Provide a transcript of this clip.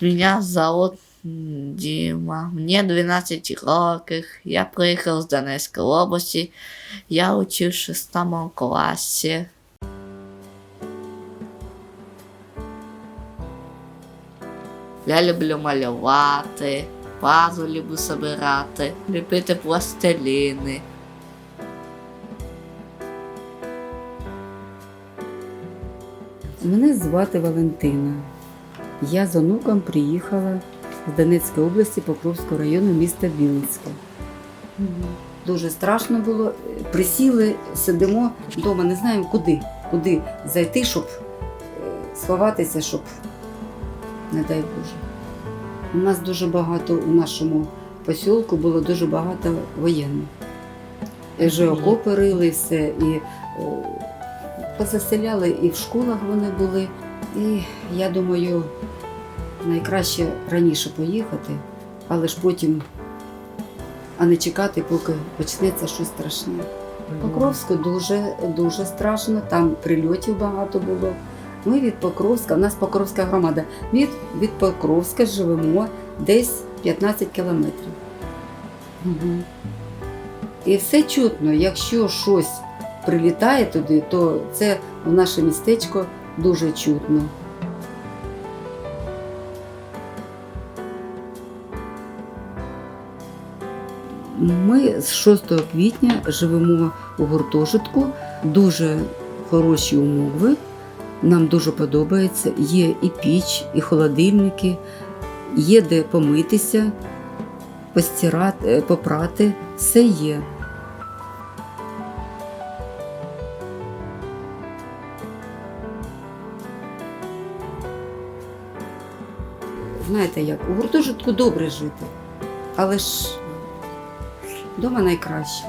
Меня зовут Дима. Мне 12 років. Я приїхав з Донецької області. Я учив в шестому класі. Я люблю малювати, пазу люблю собирати, ліпити пластиліни. Мене звати Валентина. Я з онуком приїхала з Донецької області Покровського району міста Вінницьке. Дуже страшно було. Присіли, сидимо вдома, не знаємо куди, куди зайти, щоб е, сховатися, щоб, не дай Боже. У нас дуже багато у нашому посілку було дуже багато воєнних. Вже окопи рили, все, і позаселяли, і в школах вони були. І я думаю, найкраще раніше поїхати, але ж потім, а не чекати, поки почнеться щось страшне. Покровську дуже, дуже страшно, там прильотів багато було. Ми від Покровська, у нас Покровська громада. Від, від Покровська живемо десь 15 кілометрів. Угу. І все чутно, якщо щось прилітає туди, то це в наше містечко дуже чутно. Ми з 6 квітня живемо у гуртожитку, дуже хороші умови. Нам дуже подобається. Є і піч, і холодильники, є де помитися, постирати, попрати, все є. Знаєте як, у гуртожитку добре жити, але ж вдома найкраще.